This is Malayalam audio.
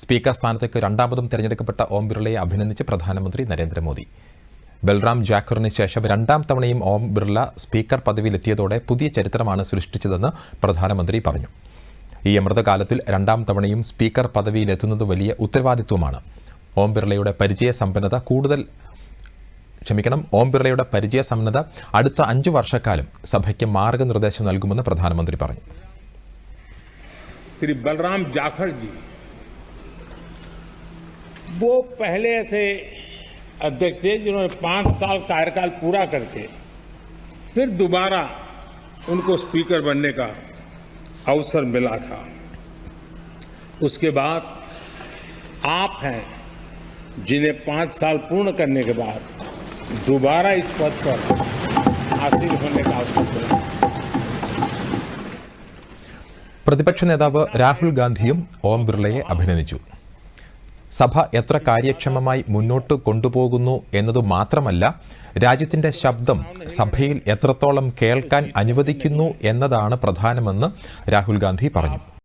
സ്പീക്കർ സ്ഥാനത്തേക്ക് രണ്ടാമതും തിരഞ്ഞെടുക്കപ്പെട്ട ഓം ബിർളയെ അഭിനന്ദിച്ച് പ്രധാനമന്ത്രി നരേന്ദ്രമോദി. ബൽറാം ജാക്കറിന് ശേഷം രണ്ടാം തവണയും ഓം ബിർള സ്പീക്കർ പദവിയിലെത്തിയതോടെ പുതിയ ചരിത്രമാണ് സൃഷ്ടിച്ചതെന്ന് പ്രധാനമന്ത്രി പറഞ്ഞു. ഈ അമൃതകാലത്തിൽ രണ്ടാം തവണയും സ്പീക്കർ പദവിയിലെത്തുന്നത് വലിയ ഉത്തരവാദിത്വമാണ്. ഓം ബിർളയുടെ പരിചയ സമ്പന്നത കൂടുതൽ ക്ഷമിക്കണം ഓം ബിർളയുടെ പരിചയ സമ്പന്നത അടുത്ത അഞ്ചു വർഷക്കാലം സഭയ്ക്ക് മാർഗനിർദ്ദേശം നൽകുമെന്ന് പ്രധാനമന്ത്രി പറഞ്ഞു. ശ്രീ ബൽറാം ജാഖർജി वो पहले ऐसे अध्यक्ष थे जिन्होंने पांच साल कार्यकाल पूरा करके फिर दोबारा उनको स्पीकर बनने का अवसर मिला था उसके बाद आप हैं जिन्हें पांच साल पूर्ण करने के बाद दोबारा इस पद पर हासिल होने का अवसर मिला പ്രതിപക്ഷ നേതാവ് രാഹുൽ ഗാന്ധിയും ഓം ബിർളയെ അഭിനന്ദിച്ചു സഭ എത്ര കാര്യക്ഷമമായി മുന്നോട്ട് കൊണ്ടുപോകുന്നു എന്നതു മാത്രമല്ല രാജ്യത്തിന്റെ ശബ്ദം സഭയിൽ എത്രത്തോളം കേൾക്കാൻ അനുവദിക്കുന്നു എന്നതാണ് പ്രധാനമെന്ന് രാഹുൽ ഗാന്ധി പറഞ്ഞു.